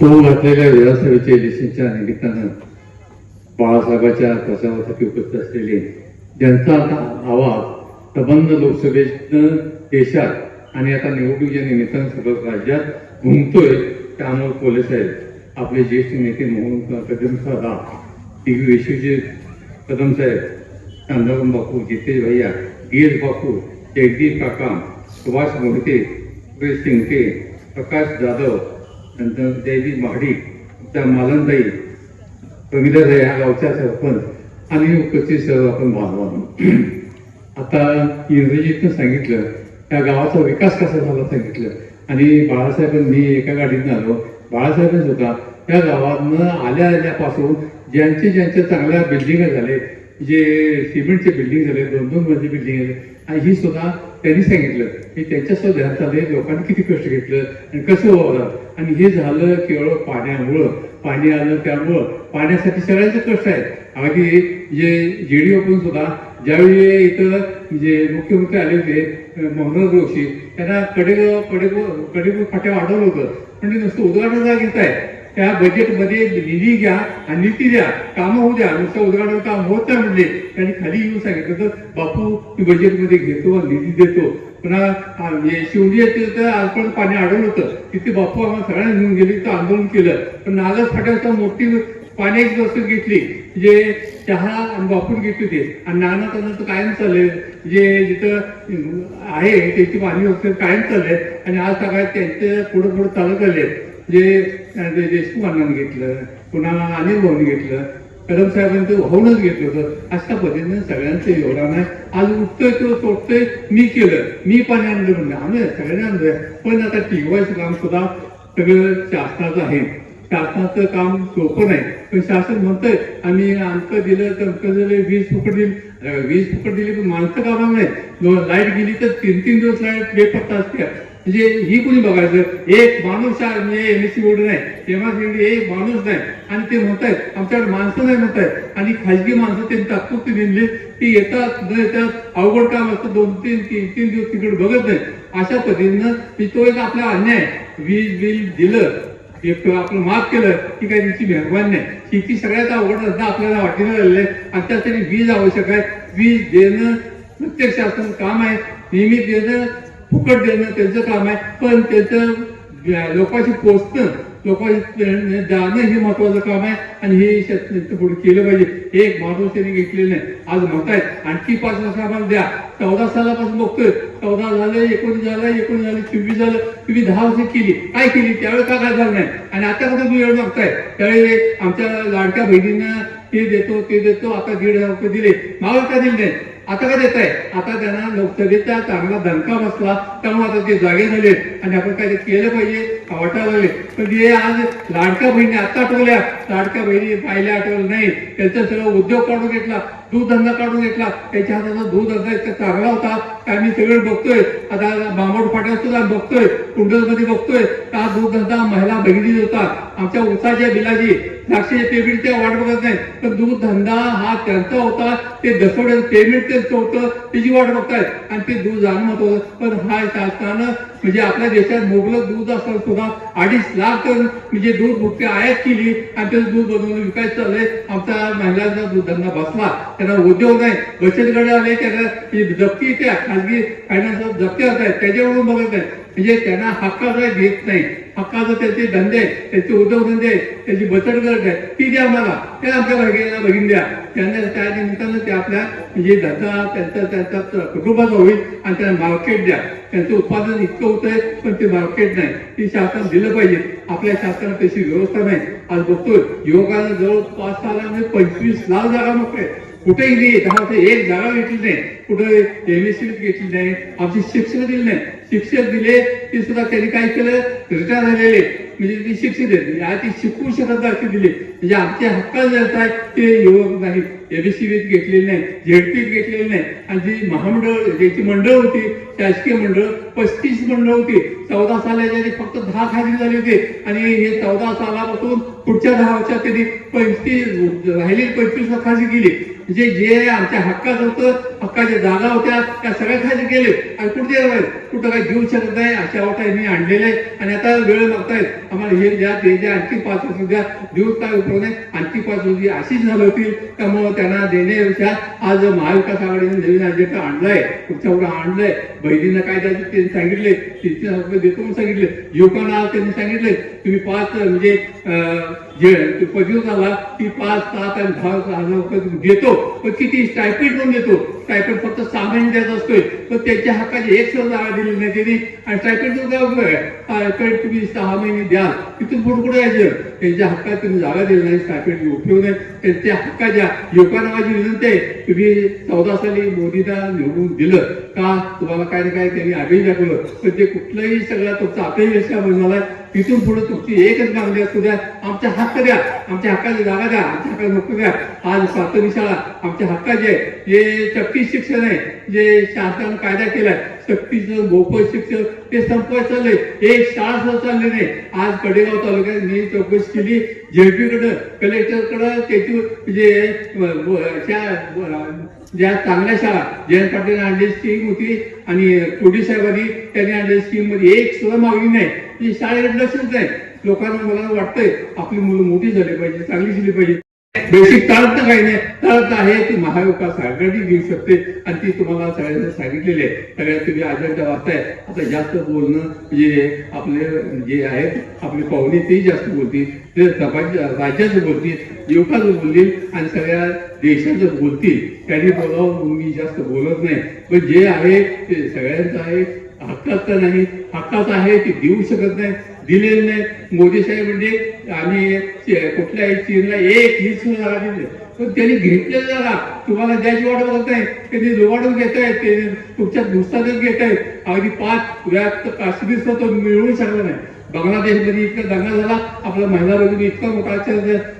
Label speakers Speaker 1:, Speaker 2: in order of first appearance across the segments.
Speaker 1: तो घातलेल्या विधानसभेच्या इलेक्शनच्या निमित्तानं बाळासाहेबाच्या प्रसावासाठी उपस्थित असलेले ज्यांचा आता आवाज संबंध लोकसभेतनं देशात आणि आता निवडणुकीच्या निमित्तानं सगळं राज्यात घुमतोय त्यामुळे कोले साहेब आपले ज्येष्ठ नेते मोहन कदम साहेब टी व्ही विश्वजित कदम साहेब चांदराम बापू जितेश भैया गिरीश बापू जगदीप काका सुभाष मोहिते सुरेश शिंगटे प्रकाश जाधव नंतर जयदीप महाडिक त्या मालनबाई कविता ह्या गावच्या सरपंच आणि उपस्थित सर्व आपण बांधवांनो. आता इंग्रजीतनं सांगितलं त्या गावाचा विकास कसा झाला सांगितलं. आणि बाळासाहेबांनी एका गाडीतनं आलो. बाळासाहेबच होता त्या गावातनं आल्या आल्यापासून ज्यांचे ज्यांच्या चांगल्या बिल्डिंग झाले जे सिमेंटचे बिल्डिंग झाले दोन दोन मजली बिल्डिंग झाले आणि ही सुद्धा त्यांनी सांगितलं की त्यांच्या सुद्धा ध्यानात आले लोकांनी किती कष्ट घेतलं आणि कसं वावरलं आणि हे झालं केवळ पाण्यामुळं. पाणी आलं त्यामुळं. पाण्यासाठी सगळ्यांचे कष्ट आहे अगदी जे जेडी पण सुद्धा ज्यावेळी इथं जे मुख्यमंत्री आले होते अं, जोशी त्यांना कडेगाव कडेगाव कडेगाव फाट्या वाढवलं होतं. म्हणजे नुसतं उद्घाटन घेत आहे त्या बजेटमध्ये निधी घ्या आणि नीती द्या. कामं होऊ द्या. नुसतं उद्घाटन काम होत नाही म्हणले. त्यांनी खाली येऊन सांगितलं तर बापू मी बजेटमध्ये घेतो निधी देतो. पुन्हा आ, म्हणजे शिवडी येते तर पाणी अडवलं होतं. तिथे बापू आम्हाला सगळ्यांना घेऊन गेले तिथं आंदोलन केलं. पण नागल फाट्याचा मोठी पाण्याची वस्तू घेतली जे चहा आणि बापून घेतली होती. आणि नाना त्यांना कायम चालले जे जिथं आहे त्याची पाणी वस्तू कायम चालले. आणि आज सगळ्यात त्यांचे पुढे पुढे चालत आले. जे अं, जे देशमुख अण्णांनी घेतलं पुन्हा अनिल भाऊनी घेतलं. कदम साहेबांनी ते वाहूनच घेतलं होतं. अशा पद्धतीने सगळ्यांचं योगदान आहे. आज उठतोय तो सोडतोय मी केलं. मी पाणी आणलं म्हणलं. आम्ही सगळ्यांनी आणलोय पण आता टिकवायचं काम सुद्धा सगळं शासनाचं आहे. शासनाचं काम सोपं नाही. पण शासन म्हणतंय आम्ही आमचं दिलं तर दिलं वीज फुकट दिली. वीज फुकट दिली पण माणसं कामा नाही लाइट गेली तर तीन तीन दिवस लाइट बेपत्ता असते म्हणजे ही कुणी बघायचं? एक माणूस आहे, म्हणजे एमएससी बोर्ड नाही एमआरसी एक माणूस नाही. आणि ते म्हणतायत आमच्याकडे माणसं नाही म्हणतायत. आणि खाजगी माणसं त्यांनी तात्पुरती दिली ती येतात न येतात अवघड काम असतं दोन तीन तीन तीन दिवस तिकडे बघत नाही अशा पद्धतीनं मी तो एक आपला अन्याय. वीज बिल दिलं एक आपलं माफ केलं की काही तिची मेहरबान नाही. शेती सगळ्यात अवघड असणं आपल्याला वाटेला झालेलं आहे. आणि त्यासाठी वीज आवश्यक आहे. वीज देणं प्रत्येक शासन काम आहे. नेहमी देणं फुकट देणं त्यांचं काम आहे. पण त्याचं लोकांशी पोचणं लोकांशी जाणं हे महत्वाचं काम आहे. आणि हे शेतकऱ्यांचं पुढे केलं पाहिजे. एक माणूस त्यांनी घेतलेलं नाही आज म्हणतायत आणखी पाच वर्ष आम्हाला द्या. चौदा सालापासून बघतोय. चौदा झालं एकोणीस झालं एकोणीस झालं चोवीस झालं. तुम्ही दहा वर्ष केली. काय केली? त्यावेळी का काय झालं नाही. आणि आता कसं तुम्ही वेळ मागताय त्यावेळी आमच्या लाडक्या बहिणींना ते देतो ते देतो. आता दीड हजार रुपये दिले. मागं का दिले नाही. आता का देत आहे आता त्यांना लोकसभेचा चांगला दणका बसला. त्यामुळे आता ते जागे झाले आणि आपण काय केलं पाहिजे? का वाटायला लागले पण हे आज लाडक्या बहिणी आता आठवल्या लाडक्या बहिणी पाहिल्या आठवलं नाही. त्यांचा सगळं उद्योग काढून घेतला. दूध धंदा काढून घेतला. त्याच्या हाताचा दूध धंदा इतका चांगला होता. आम्ही सगळे बघतोय. आता बांबड फाट्यात सुद्धा बघतोय. कुंडलमध्ये बघतोय. हा दूध धंदा महिला बहिणी होतात आमच्या उसाच्या बिलाची द्राक्षाच्या पेमेंटच्या वाट बघत नाही. तर दूध धंदा हा त्यांचा होता. ते दसवड्याचं पेमेंट त्यांचं होतं. त्याची वाट बघतायत आणि ते दूध जाणं होतं पण हा शासनानं म्हणजे आपल्या देशात मुबलक दूध असताना सुद्धा अडीच लाख टन म्हणजे दूध भुकटे आयात केली. आणि त्याचं दूध बनवून विकायचं चाललंय. आमचा महिलांचा दूध धंदा बसला. त्यांना उद्योग नाही. बचत गट आले. त्यांना म्हणजे जप्ती त्या खाजगी फायनान्स जप्ती होत आहेत त्याच्यावरून बघत नाही. म्हणजे त्यांना हक्काचा घेत नाही. हक्काचं त्यांचे धंदे आहेत त्यांचे उद्योगधंदे आहेत त्यांची बचत गट आहे ती द्या मला ते आमच्या भगिनीला भगिनी द्या. त्यांना त्या निमित्तानं ते आपल्या म्हणजे धंदा त्यांचा त्यांचा कुटुंबाचा होईल आणि त्यांना मार्केट द्या. त्यांचं उत्पादन इतकं होतंय पण ते मार्केट नाही. ती शासन दिलं पाहिजे. आपल्या शासनात तशी व्यवस्था नाही. आज बघतोय युवकांना जवळ पाच सालामध्ये पंचवीस लाख जागा मोकळे कुठेही नाही दहा ते एक जागा घेतली नाही. कुठे एमएससी घेतली नाही. आमची शिक्षक दिली नाही. शिक्षक दिले ते सुद्धा त्यांनी काय केलं? रिटायर झालेले. म्हणजे ते शिक्षक दिले. म्हणजे आज ती शिकवू शकत नाही दिली दिले. म्हणजे आमचे हक्का जे असतात ते युवक नाही. एबीसी घेतलेले नाही. झेडपीत घेतलेले नाही. आणि जी महामंडळ ज्याची मंडळ होती शासकीय मंडळ पस्तीस मंडळ होती. चौदा सालाच्या फक्त दहा खाजगी झाले होते. आणि हे चौदा सालापासून पुढच्या दहा वर्षात त्यांनी पंचवीस राहिलेली पंचवीस खाजगी गेली. म्हणजे जे आमच्या हक्कात होतं हक्काच्या जागा होत्या त्या सगळ्या खाली गेले. आणि कुठे कुठं काही घेऊ शकत नाही अशा वाटा मी आणलेले. आणि आता वेळ मागतायत आम्हाला हे द्या ते द्या आणखी पाच वर्ष द्या. देऊ काय उपयोग नाही आणखी पाच वर्षी अशीच झालं होती. त्यामुळं त्यांना देण्यापेक्षा आज महाविकास आघाडीने नवीन अजेंडा आणलाय. पुढच्या पुढे आणलंय? बहिणीनं काय द्यायचं त्यांनी सांगितले तीनशे रुपये देतो म्हणून सांगितले. युवकांना त्यांनी सांगितले. तुम्ही पाच म्हणजे अं, जे पदवी झाला ती पाच सात आणि दहा हजार रुपये देतो. पण किती स्टायपेंड म्हणून देतो. स्टायपेंड फक्त सहा महिने द्यायचा असतोय. पण त्यांच्या हक्काची एक सुद्धा जागा दिली नाही त्यांनी. आणि स्टायपेंड काय उपयोग आहे तुम्ही सहा महिने द्याल तिथून पुढे पुढे यायचं? त्यांच्या हक्कात तुम्ही जागा दिली नाही स्टायपेंड उपयोग नाही. त्यांच्या हक्काच्या युवकांना माझी विनंती आहे. तुम्ही चौदा साली मोदीला निवडून दिलं का? तुम्हाला काय ना काय त्यांनी आदेश दाखवलं. पण ते कुठलंही सगळा तुमचा अपयश असा झालाय तिथून पुढे तुमची एकच मागणी असू द्या आमच्या हक्क द्या आमच्या हक्काची जागा द्या आमच्या हक्काला नको द्या. आज प्राथमिक शाळा आमच्या हक्काची आहे. जे चक्की शिक्षण आहे जे शासनानं कायदा केलाय सक्तीचं मोफत शिक्षण ते संपवायचं चाललंय. एक शाळा सुद्धा चालली नाही. आज कडेगाव तालुक्यात मी चौकशी केली. जेपी कलेक्टरकडं कलेक्टर त्याची म्हणजे ज्या चांगल्या शाळा जयंत पाटील आणलेली स्कीम होती आणि कोडी साहेबांनी त्यांनी आणलेली स्कीममध्ये एक सुद्धा मागणी नाही. ही शाळेकडे लक्षच नाही लोकांना मला वाटतंय आपली मुलं मोठी झाली पाहिजे चांगली झाली पाहिजे. बेसिक तळत काही नाही. तळत आहे ती महाविकास आघाडी घेऊ शकते. आणि ती तुम्हाला सगळ्यांना सांगितलेली आहे. सगळ्यात तुम्ही अजेंडा वाचताय आता जास्त बोलणं जे आपले जे आहेत आपले पाहुणे ते जास्त बोलतील. ते राज्याचं बोलतील युवकाचं बोलतील आणि सगळ्या देशाचं बोलतील. त्यांनी बोलावं मी जास्त बोलत नाही. पण जे आहे ते सगळ्यांचं आहे. हक्काचं नाही. हक्काचं आहे ते देऊ शकत नाही. दिलेलं नाही. मोदी साहेब म्हणजे आम्ही कुठल्याही चीनला एक ही सुद्धा पण त्यांनी घेतलेल्या जागा तुम्हाला ज्याची वाट बघत नाही त्यांनी लोवाडून घेत आहेत ते तुमच्या नुकसानच घेत आहेत अगदी पाच व्याप्त काश्मीर तो मिळवू शकला नाही. बांगलादेशमध्ये इतका दंगा झाला आपला महिला रोगी इतका मोठा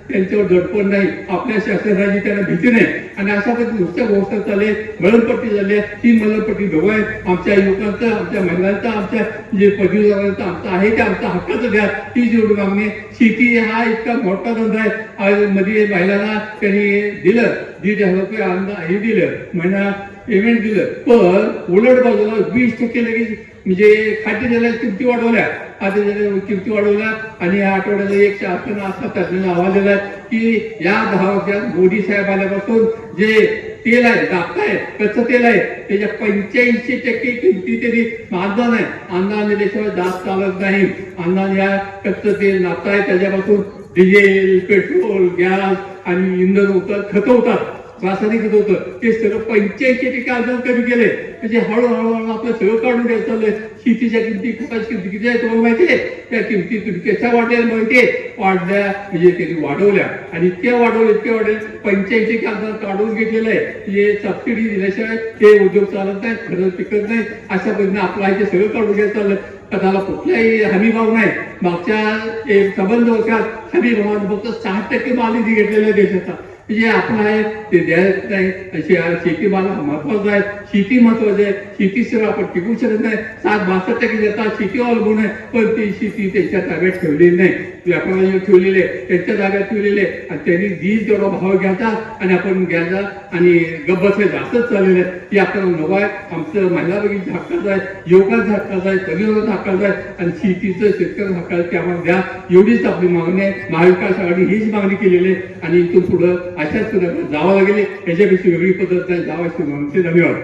Speaker 1: त्यांच्यावर दडपण नाही. आपल्या शासनाची त्यांना भीती नाही. आणि अशा पद्धती नुसत्या गोष्ट चालले मळणपट्टी झाली आहे. ही मळणपट्टी नको आहे आमच्या युवकांचं आमच्या महिलांचं आमच्या जे पदवीधरांचं आमचं आहे ते आमचा हक्काचं घ्या ही जेवढी मागणी शेती हा इतका मोठा धंदा आहे. आज मध्ये महिलांना त्यांनी दिलं. दीड हजार रुपये अंदा हे दिलं. महिना पेमेंट दिलं. पण उलट बाजूला वीस टक्के लगेच म्हणजे खाते झाल्या किमती वाढवल्या. आता किमती वाढवल्या. आणि या आठवड्याला एक शासन असा तज्ञांना आवाज दिला की या दहा वर्षात मोदी साहेब आल्यापासून जे तेल आहे नाफ्ता आहे कच्चं तेल आहे त्याच्या पंच्याऐंशी टक्के किमती तरी अनुदान आहे. अनुदान दिल्याशिवाय जास्त चालत नाही. अनुदान या कच्चं तेल नाफ्ता आहे त्याच्यापासून. डिझेल पेट्रोल गॅस आणि इंधन होतं खतं होतात रासायनिक खत होतं. ते सगळं पंच्याऐंशी टक्के अनुदान कमी केले. म्हणजे हळूहळू हळू आपलं सगळं काढून घ्यायचं चाललंय. शेतीच्या किमती खताची किमती किती आहे तुम्हाला माहिती आहे? त्या किमती तुम्ही कशा वाढल्या माहिती आहे? वाढल्या म्हणजे त्यांनी वाढवल्या. आणि इतक्या वाढवल्या इतक्या वाढल्या. पंच्याऐंशी टक्के अनुदान काढून घेतलेलं आहे. म्हणजे सबसिडी दिल्याशिवाय ते उद्योग चालत नाहीत खरं पिकत नाही अशा पद्धतीने आपलं आहे ते सगळं काढून घ्यायचं चाललंय. पदाला कुठलाही हमीभाव नाही. मागच्या एक संबंध वर्षात हमी फक्त सहा टक्के माल निधी घेतलेला देशाचा. जे आपण आहे ते द्यायचं नाही. अशी शेती मला महत्वाचं आहे. शेती महत्वाची आहे. शेतीशिवाय आपण टिकू शकत नाही. सात बासष्ट टक्के देतात. शेती अवलंबून आहे. पण ती शेती त्यांच्या ताब्यात ठेवलेली नाही. व्यापाराने ठेवलेले त्यांच्या जागा ठेवलेले आणि त्यांनी जी जेवढा भाव घ्यायचा आणि आपण घ्यायचा आणि गब्बसे जास्तच चाललेले आहे आपल्याला नको आहे. आमचं महिला भगिनीच्या हक्काचं आहे युवकांचा हक्काचं आहे परिवाराचा हक्काचं आहे आणि शेतीचं शेतकऱ्यांचा हक्काचं आहे ते आम्हाला द्या. एवढीच आपली मागणी आहे. महाविकास आघाडी हीच मागणी केलेली आहे. आणि इथून पुढं अशाच पद्धतीने जावं लागेल. याच्यापेक्षा वेगळी पद्धत नाही. जावायची मागणी. धन्यवाद.